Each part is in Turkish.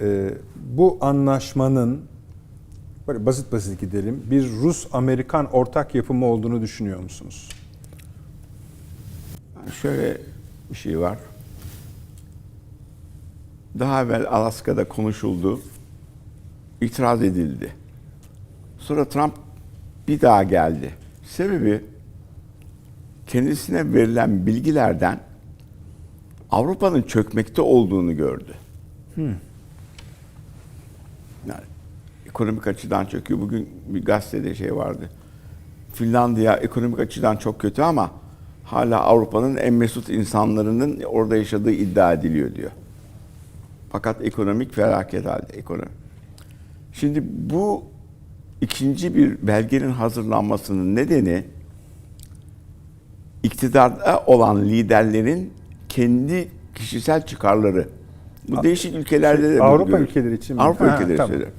Ee, bu anlaşmanın böyle basit basit gidelim. Bir Rus-Amerikan ortak yapımı olduğunu düşünüyor musunuz? Şöyle bir şey var. Daha evvel Alaska'da konuşuldu. itiraz edildi. Sonra Trump bir daha geldi. Sebebi kendisine verilen bilgilerden Avrupa'nın çökmekte olduğunu gördü. Yani ekonomik açıdan çöküyor. Bugün bir gazetede şey vardı. Finlandiya ekonomik açıdan çok kötü ama hala Avrupa'nın en mesut insanlarının orada yaşadığı iddia ediliyor diyor. Fakat ekonomik felaket halde ekonomi. Şimdi bu ikinci bir belgenin hazırlanmasının nedeni iktidarda olan liderlerin kendi kişisel çıkarları. Bu değişik ülkelerde de bunu Avrupa görüyoruz. ülkeleri için mi? Avrupa Ha, ülkeleri tamam. söylüyorum.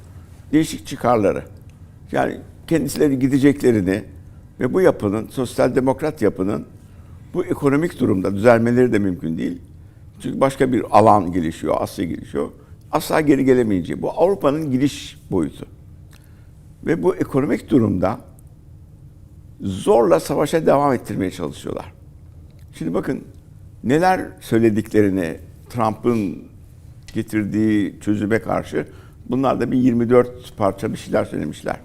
Değişik çıkarları. Yani kendisileri gideceklerini ve bu yapının, sosyal demokrat yapının bu ekonomik durumda düzelmeleri de mümkün değil. Çünkü başka bir alan gelişiyor, Asya gelişiyor. Asla geri gelemeyeceği. Bu Avrupa'nın gidiş boyutu. Ve bu ekonomik durumda zorla savaşa devam ettirmeye çalışıyorlar. Şimdi bakın neler söylediklerini Trump'ın getirdiği çözüme karşı bunlar da bir 24 parça bir şeyler söylemişler.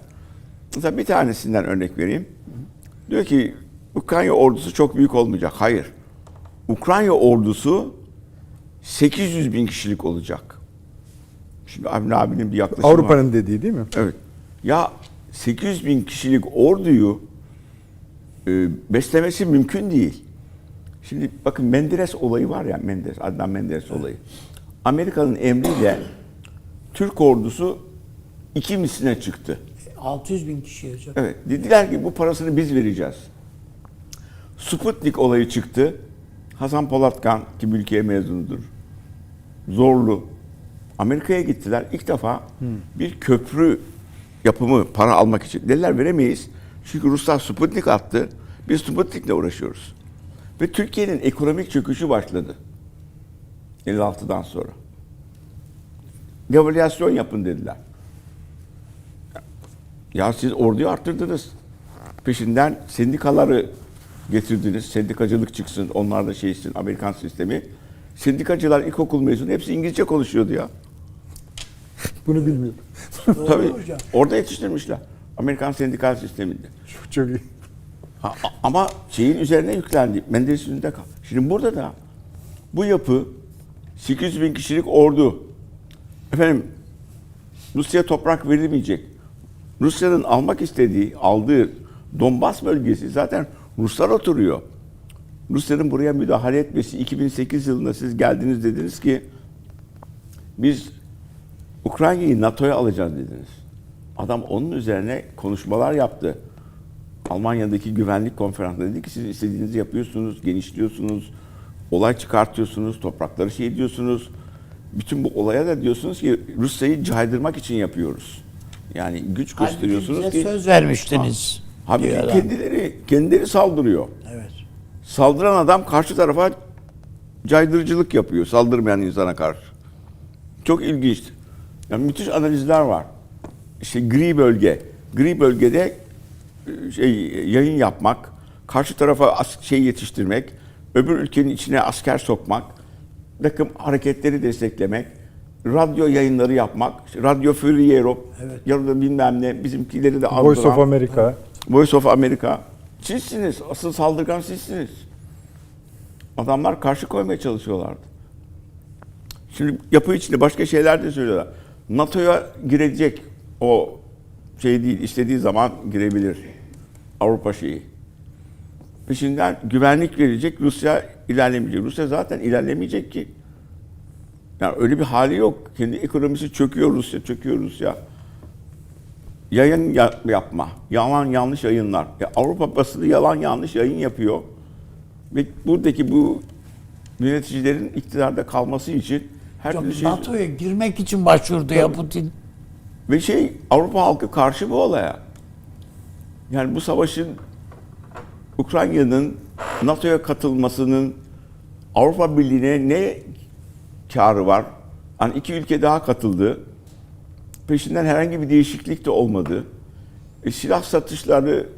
Mesela bir tanesinden örnek vereyim. Diyor ki Ukrayna ordusu çok büyük olmayacak. Hayır. Ukrayna ordusu 800 bin kişilik olacak. Şimdi Avni abinin bir yaklaşımı. Avrupa'nın dediği değil mi? Evet. Ya 800 bin kişilik orduyu e, beslemesi mümkün değil. Şimdi bakın Menderes olayı var ya Menderes, Adnan Menderes olayı. Amerika'nın emriyle Türk ordusu iki misline çıktı. 600 bin kişi hocam. Evet. Dediler ki bu parasını biz vereceğiz. Sputnik olayı çıktı. Hasan Polatkan ki ülkeye mezunudur. Zorlu. Amerika'ya gittiler. İlk defa bir köprü yapımı para almak için. Dediler veremeyiz. Çünkü Ruslar Sputnik attı. Biz Sputnik'le uğraşıyoruz. Ve Türkiye'nin ekonomik çöküşü başladı. 56'dan sonra. Devalüasyon yapın dediler. Ya siz orduyu arttırdınız. Peşinden sendikaları getirdiniz. Sendikacılık çıksın, onlar da şeysin, Amerikan sistemi. Sendikacılar ilkokul mezunu hepsi İngilizce konuşuyordu ya. Bunu bilmiyorum. Tabii. Orada yetiştirmişler. Amerikan sendikal sisteminde. Çok, çok iyi. Ha, ama şeyin üzerine yüklendi. Menderes üstünde kal. Şimdi burada da bu yapı 800 bin kişilik ordu. Efendim Rusya toprak verilmeyecek. Rusya'nın almak istediği, aldığı Donbas bölgesi zaten Ruslar oturuyor. Rusya'nın buraya müdahale etmesi 2008 yılında siz geldiniz dediniz ki biz Ukrayna'yı NATO'ya alacağız dediniz. Adam onun üzerine konuşmalar yaptı. Almanya'daki güvenlik konferansında dedi ki siz istediğinizi yapıyorsunuz, genişliyorsunuz, olay çıkartıyorsunuz, toprakları şey ediyorsunuz. Bütün bu olaya da diyorsunuz ki Rusya'yı caydırmak için yapıyoruz. Yani güç Halbuki gösteriyorsunuz ki söz vermiştiniz. Halbuki diyor kendileri kendileri saldırıyor. Evet. Saldıran adam karşı tarafa caydırıcılık yapıyor saldırmayan insana karşı. Çok ilginç. Yani müthiş analizler var. İşte gri bölge. Gri bölgede e, şey yayın yapmak, karşı tarafa şey yetiştirmek, öbür ülkenin içine asker sokmak, takım hareketleri desteklemek, radyo yayınları yapmak, işte Radyo Free Europe, Evet. ya da bilmem ne bizimkileri de Voice of aldıran- America. Voice of America. Sizsiniz. Asıl saldırgan sizsiniz. Adamlar karşı koymaya çalışıyorlardı. Şimdi yapı içinde başka şeyler de söylüyorlar. NATO'ya girecek o şey değil. istediği zaman girebilir. Avrupa şeyi. Peşinden güvenlik verecek. Rusya ilerlemeyecek. Rusya zaten ilerlemeyecek ki. Yani öyle bir hali yok. Kendi ekonomisi çöküyor Rusya, çöküyor Rusya yayın ya- yapma, yalan yanlış yayınlar. Ya Avrupa basını yalan yanlış yayın yapıyor. Ve buradaki bu yöneticilerin iktidarda kalması için her Hocam, türlü şey... NATO'ya girmek için başvurdu ya Putin. Ve şey Avrupa halkı karşı bu olaya. Yani bu savaşın Ukrayna'nın NATO'ya katılmasının Avrupa Birliği'ne ne karı var? Hani iki ülke daha katıldı. Peşinden herhangi bir değişiklik de olmadı. E, silah satışları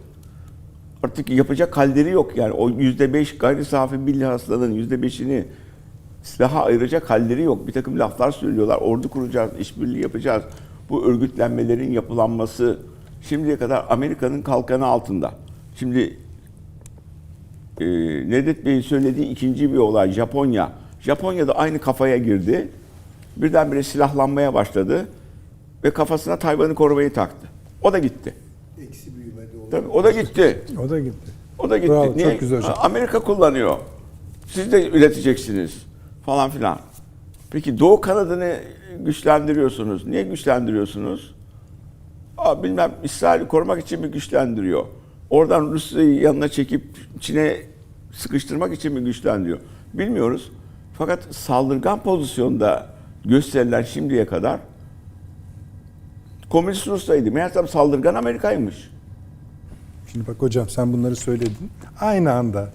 artık yapacak halleri yok. Yani o yüzde beş gayri safi milli hasılanın yüzde beşini silaha ayıracak halleri yok. Bir takım laflar söylüyorlar. Ordu kuracağız, işbirliği yapacağız. Bu örgütlenmelerin yapılanması şimdiye kadar Amerika'nın kalkanı altında. Şimdi e, Nedret Bey'in söylediği ikinci bir olay Japonya. Japonya da aynı kafaya girdi. Birdenbire silahlanmaya başladı ve kafasına Tayvan'ı korumayı taktı. O da gitti. Eksi büyümede oldu. Tabii o da gitti. O da gitti. O da gitti. Bravo, çok Niye? güzel hocam. Amerika kullanıyor. Siz de üreteceksiniz falan filan. Peki Doğu kanadını güçlendiriyorsunuz. Niye güçlendiriyorsunuz? Aa, bilmem İsrail'i korumak için mi güçlendiriyor? Oradan Rusya'yı yanına çekip Çin'e sıkıştırmak için mi güçlendiriyor? Bilmiyoruz. Fakat saldırgan pozisyonda gösterilen şimdiye kadar Komünist Rusya'ydı. Meğersem saldırgan Amerika'ymış. Şimdi bak hocam sen bunları söyledin. Aynı anda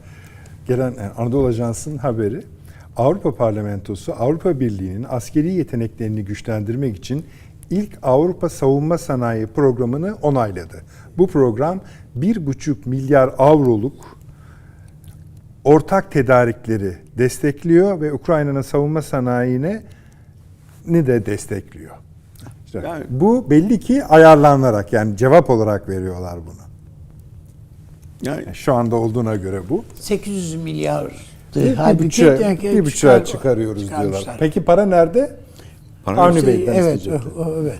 gelen yani Anadolu Ajansı'nın haberi Avrupa Parlamentosu Avrupa Birliği'nin askeri yeteneklerini güçlendirmek için ilk Avrupa Savunma Sanayi Programı'nı onayladı. Bu program 1,5 milyar avroluk ortak tedarikleri destekliyor ve Ukrayna'nın savunma sanayine ni de destekliyor. İşte Yani- bu belli ki ayarlanarak yani cevap olarak veriyorlar bunu. Yani Şu anda olduğuna göre bu. 800 milyar. Bir, bir buçuğa, bir buçuğa çıkar- çıkarıyoruz çıkarmışlar. diyorlar. Peki para nerede? Para Avni yok. Bey. Bey'den Evet, evet.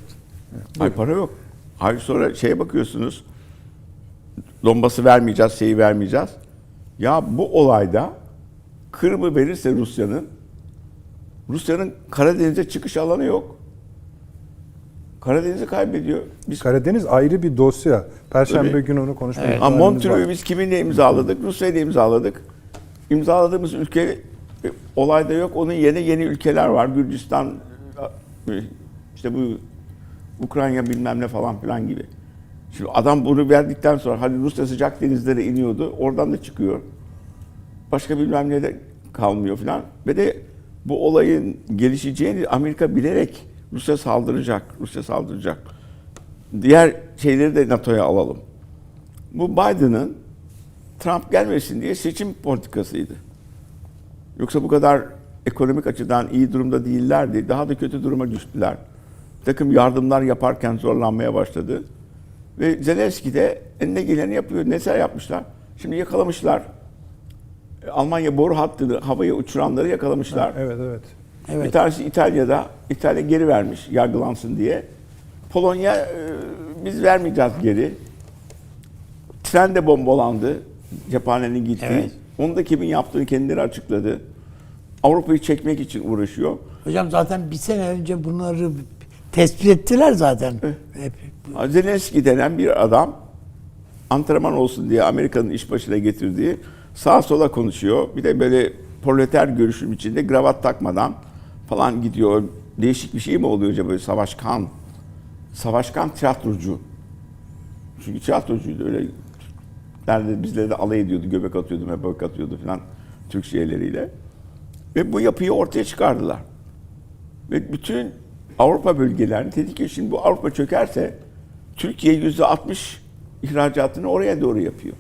Hayır para yok. Hayır sonra şeye bakıyorsunuz. Donbas'ı vermeyeceğiz, şeyi vermeyeceğiz. Ya bu olayda Kırım'ı verirse Rusya'nın Rusya'nın Karadeniz'e çıkış alanı yok. Karadeniz'i kaybediyor. Biz Karadeniz ayrı bir dosya. Perşembe Tabii. günü onu konuşmaya Evet. Montreux'u biz kiminle imzaladık? Rusya'yla imzaladık. İmzaladığımız ülke e, olayda yok. Onun yerine yeni ülkeler var. Gürcistan, işte bu Ukrayna bilmem ne falan filan gibi. Şimdi adam bunu verdikten sonra hadi Rusya sıcak denizlere iniyordu. Oradan da çıkıyor. Başka bilmem ne de kalmıyor filan. Ve de bu olayın gelişeceğini Amerika bilerek Rusya saldıracak. Rusya saldıracak. Diğer şeyleri de NATO'ya alalım. Bu Biden'ın Trump gelmesin diye seçim politikasıydı. Yoksa bu kadar ekonomik açıdan iyi durumda değillerdi. Daha da kötü duruma düştüler. Bir takım yardımlar yaparken zorlanmaya başladı. Ve Zelenski de eline geleni yapıyor. Neler yapmışlar? Şimdi yakalamışlar. Almanya boru hattını havaya uçuranları yakalamışlar. Evet evet. Evet. Bir tanesi İtalya'da. İtalya geri vermiş yargılansın diye. Polonya e, biz vermeyeceğiz geri. Tren de bombalandı. Cephanenin gittiği. Evet. Onu da kimin yaptığını kendileri açıkladı. Avrupa'yı çekmek için uğraşıyor. Hocam zaten bir sene önce bunları tespit ettiler zaten. Hep. Zelenski denen bir adam antrenman olsun diye Amerika'nın iş başına getirdiği sağa sola konuşuyor. Bir de böyle proleter görüşüm içinde kravat takmadan falan gidiyor. Değişik bir şey mi oluyor acaba böyle savaşkan? Savaşkan tiyatrocu. Çünkü tiyatrocuydu öyle. Nerede bizlere de alay ediyordu, göbek atıyordu, mebek atıyordu falan Türk şeyleriyle. Ve bu yapıyı ortaya çıkardılar. Ve bütün Avrupa bölgelerini tedik ediyor. Şimdi bu Avrupa çökerse Türkiye yüzde 60 ihracatını oraya doğru yapıyor.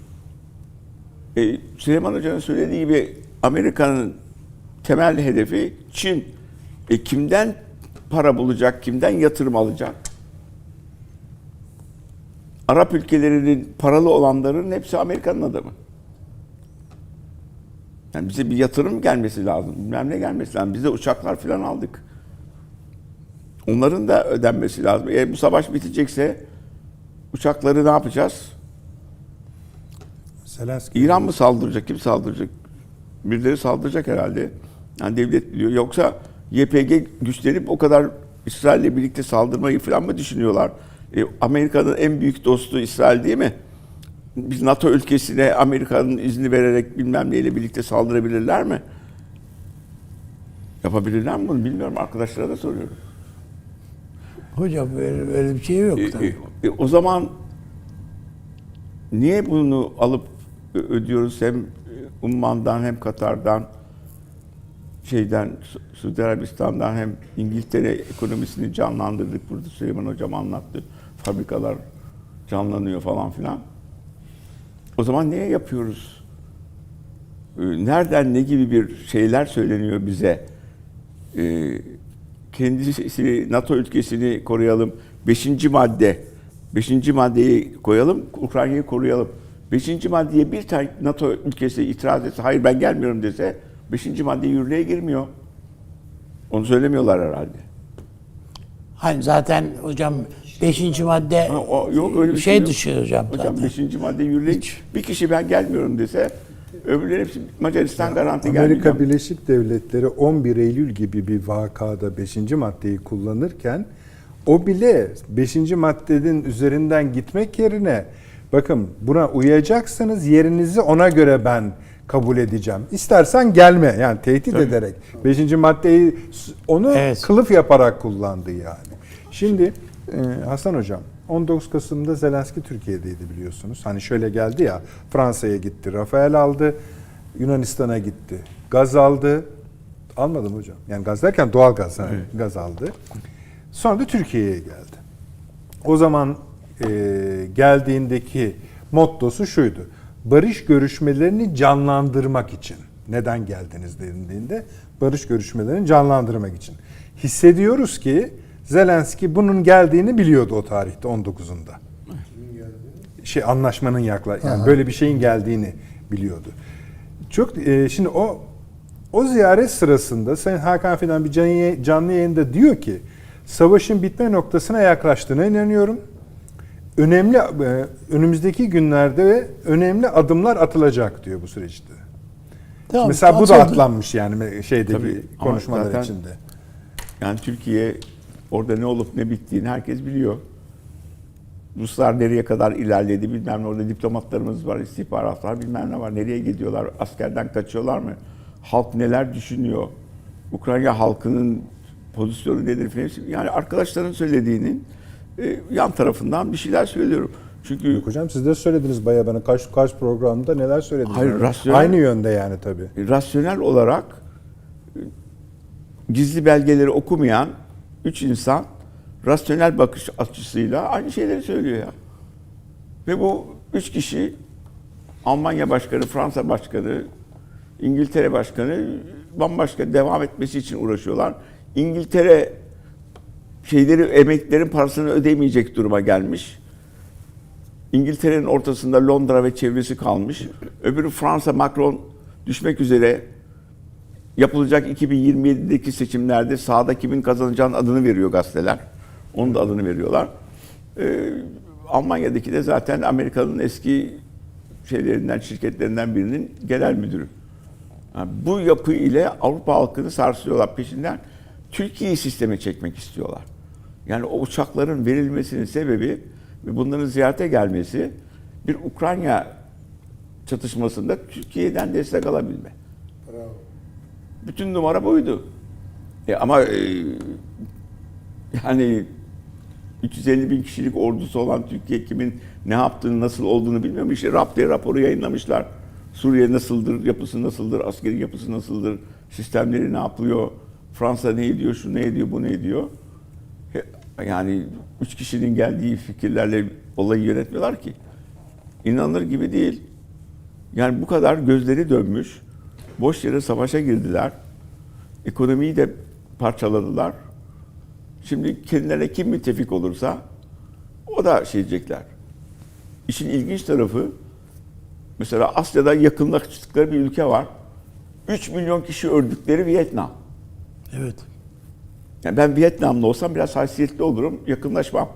E, Süleyman Hoca'nın söylediği gibi Amerika'nın temel hedefi Çin. E, kimden para bulacak, kimden yatırım alacak? Arap ülkelerinin paralı olanların hepsi Amerika'nın adamı. Yani bize bir yatırım gelmesi lazım. Bilmem ne gelmesi lazım. Bize uçaklar falan aldık. Onların da ödenmesi lazım. Eğer bu savaş bitecekse uçakları ne yapacağız? Zelenski. İran mı saldıracak? Kim saldıracak? Birileri saldıracak herhalde. Yani devlet biliyor. Yoksa YPG güçlenip o kadar İsrail'le birlikte saldırmayı falan mı düşünüyorlar? E, Amerika'nın en büyük dostu İsrail değil mi? Biz NATO ülkesine Amerika'nın izni vererek bilmem neyle birlikte saldırabilirler mi? Yapabilirler mi bunu bilmiyorum. Arkadaşlara da soruyorum. Hocam öyle, öyle bir şey yok. E, tabii. e, e, o zaman niye bunu alıp ödüyoruz hem Umman'dan hem Katar'dan? şeyden Su- Suudi Arabistan'dan hem İngiltere ekonomisini canlandırdık. Burada Süleyman Hocam anlattı. Fabrikalar canlanıyor falan filan. O zaman niye yapıyoruz? Ee, Nereden ne gibi bir şeyler söyleniyor bize? Ee, kendisi NATO ülkesini koruyalım. Beşinci madde. Beşinci maddeyi koyalım. Ukrayna'yı koruyalım. Beşinci maddeye bir tane NATO ülkesi itiraz etse, hayır ben gelmiyorum dese, beşinci madde yürürlüğe girmiyor. Onu söylemiyorlar herhalde. Hani zaten hocam 5. madde Ha, o- yok öyle bir şey, şey dışı hocam, Hocam zaten. beşinci madde yürürlüğe Bir kişi ben gelmiyorum dese, öbürleri hepsi Macaristan garanti Amerika gelmiyor. Birleşik Devletleri 11 Eylül gibi bir vakada 5. maddeyi kullanırken o bile 5. maddenin üzerinden gitmek yerine bakın buna uyacaksınız yerinizi ona göre ben kabul edeceğim. İstersen gelme yani tehdit ederek 5. maddeyi onu Evet. kılıf yaparak kullandı yani. Şimdi e, Hasan hocam 19 Kasım'da Zelenski Türkiye'deydi biliyorsunuz. Hani şöyle geldi ya Fransa'ya gitti, Rafael aldı, Yunanistan'a gitti. Gaz aldı. Almadım hocam. Yani gaz derken doğal gaz, ha, gaz aldı. Sonra da Türkiye'ye geldi. O zaman e, geldiğindeki mottosu şuydu. Barış görüşmelerini canlandırmak için. Neden geldiniz denildiğinde barış görüşmelerini canlandırmak için. Hissediyoruz ki Zelenski bunun geldiğini biliyordu o tarihte 19'unda. Şey anlaşmanın yakla yani böyle bir şeyin geldiğini biliyordu. Çok e, şimdi o o ziyaret sırasında Sayın Hakan Fidan bir canlı, canlı yayında diyor ki savaşın bitme noktasına yaklaştığına inanıyorum. Önemli e, önümüzdeki günlerde önemli adımlar atılacak diyor bu süreçte. Tamam, Mesela bu da atlanmış yani şeydeki Tabii, konuşmalar zaten- içinde. Yani Türkiye orada ne olup ne bittiğini herkes biliyor. Ruslar nereye kadar ilerledi bilmem ne. Orada diplomatlarımız var, istihbaratlar bilmem ne var. Nereye gidiyorlar? Askerden kaçıyorlar mı? Halk neler düşünüyor? Ukrayna halkının pozisyonu nedir falan. Yani arkadaşların söylediğinin e, yan tarafından bir şeyler söylüyorum. Çünkü Yok hocam siz de söylediniz bayağı bana kaç kaç programda neler söylediniz. Hayır, rasyonel- Aynı yönde yani tabii. rasyonel olarak e, gizli belgeleri okumayan üç insan rasyonel bakış açısıyla aynı şeyleri söylüyor ya. Ve bu üç kişi Almanya Başkanı, Fransa Başkanı, İngiltere Başkanı bambaşka devam etmesi için uğraşıyorlar. İngiltere şeyleri emeklerin parasını ödemeyecek duruma gelmiş. İngiltere'nin ortasında Londra ve çevresi kalmış. Öbürü Fransa Macron düşmek üzere yapılacak 2027'deki seçimlerde sağda kimin kazanacağının adını veriyor gazeteler. Onun da adını veriyorlar. Ee, Almanya'daki de zaten Amerika'nın eski şeylerinden, şirketlerinden birinin genel müdürü. Yani bu yapı ile Avrupa halkını sarsıyorlar peşinden. Türkiye'yi sisteme çekmek istiyorlar. Yani o uçakların verilmesinin sebebi ve bunların ziyarete gelmesi bir Ukrayna çatışmasında Türkiye'den destek alabilme. Bütün numara buydu. E ama e, yani 350 bin kişilik ordusu olan Türkiye kimin ne yaptığını, nasıl olduğunu bilmiyor. İşte Rapte raporu yayınlamışlar. Suriye nasıldır, yapısı nasıldır, askeri yapısı nasıldır, sistemleri ne yapıyor, Fransa ne ediyor, şu ne ediyor, bu ne ediyor. Yani üç kişinin geldiği fikirlerle olayı yönetmiyorlar ki. İnanılır gibi değil. Yani bu kadar gözleri dönmüş, boş yere savaşa girdiler. Ekonomiyi de parçaladılar. Şimdi kendilerine kim müttefik olursa o da şey diyecekler. İşin ilginç tarafı mesela Asya'da yakınlaştıkları bir ülke var. 3 milyon kişi öldükleri Vietnam. Evet. Yani ben Vietnamlı olsam biraz haysiyetli olurum, yakınlaşmam.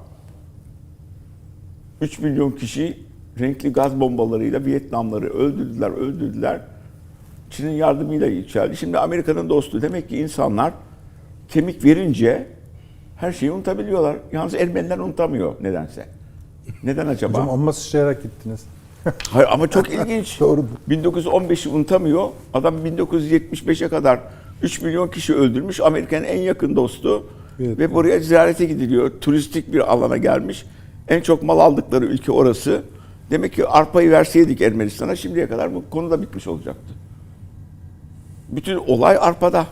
3 milyon kişi renkli gaz bombalarıyla Vietnamları öldürdüler, öldürdüler. Çin'in yardımıyla yükseldi. Şimdi Amerika'nın dostu. Demek ki insanlar kemik verince her şeyi unutabiliyorlar. Yalnız Ermeniler unutamıyor nedense. Neden acaba? Hocam amma sıçrayarak gittiniz. Hayır, ama çok ilginç. Doğrudur. 1915'i unutamıyor. Adam 1975'e kadar 3 milyon kişi öldürmüş. Amerika'nın en yakın dostu. Evet. Ve buraya ziyarete gidiliyor. Turistik bir alana gelmiş. En çok mal aldıkları ülke orası. Demek ki arpayı verseydik Ermenistan'a şimdiye kadar bu konu da bitmiş olacaktı. Bütün olay arpada.